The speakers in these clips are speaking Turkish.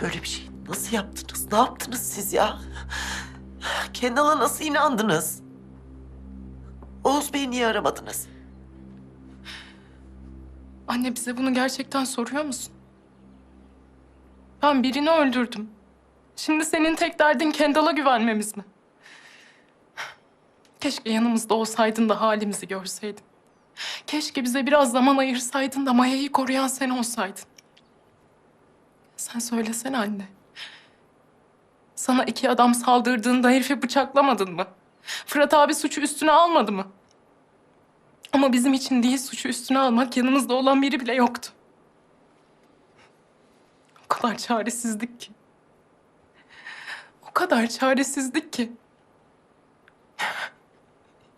böyle bir şey nasıl yaptınız? Ne yaptınız siz ya? Kendal'a nasıl inandınız? Oğuz Bey'i niye aramadınız? Anne bize bunu gerçekten soruyor musun? Ben birini öldürdüm. Şimdi senin tek derdin Kendall'a güvenmemiz mi? Keşke yanımızda olsaydın da halimizi görseydin. Keşke bize biraz zaman ayırsaydın da Maya'yı koruyan sen olsaydın. Sen söylesene anne. Sana iki adam saldırdığında herifi bıçaklamadın mı? Fırat abi suçu üstüne almadı mı? Ama bizim için değil suçu üstüne almak yanımızda olan biri bile yoktu. O kadar çaresizlik ki. O kadar çaresizlik ki.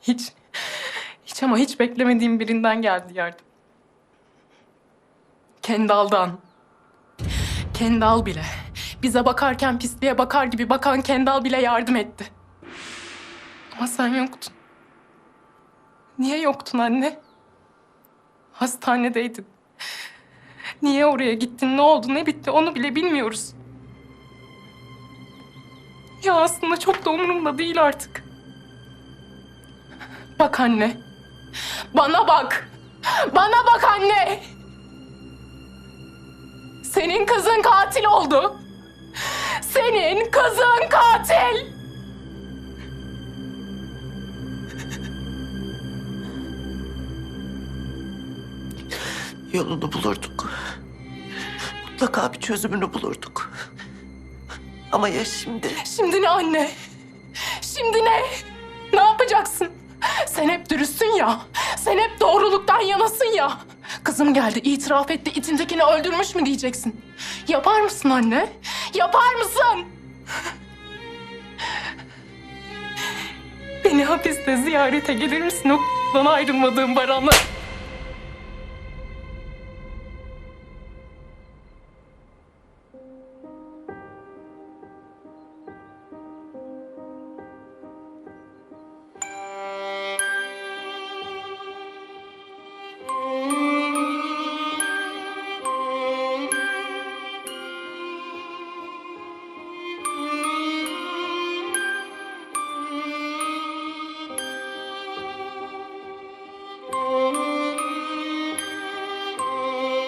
Hiç, hiç ama hiç beklemediğim birinden geldi yardım. Kendal'dan. Kendal bile. Bize bakarken pisliğe bakar gibi bakan Kendal bile yardım etti. Ama sen yoktun. Niye yoktun anne? Hastanedeydin. Niye oraya gittin, ne oldu, ne bitti onu bile bilmiyoruz. Ya aslında çok da umurumda değil artık. Bak anne. Bana bak. Bana bak anne. Senin kızın katil oldu. Senin kızın katil. Yolunu bulurduk. Mutlaka bir çözümünü bulurduk. Ama ya şimdi? Şimdi ne anne? Şimdi ne? Ne yapacaksın? Sen hep dürüstsün ya. Sen hep doğruluktan yanasın ya. Kızım geldi, itiraf etti, itintekini öldürmüş mü diyeceksin. Yapar mısın anne? Yapar mısın? Beni hapiste ziyarete gelir misin o ayrılmadığım Baran'la?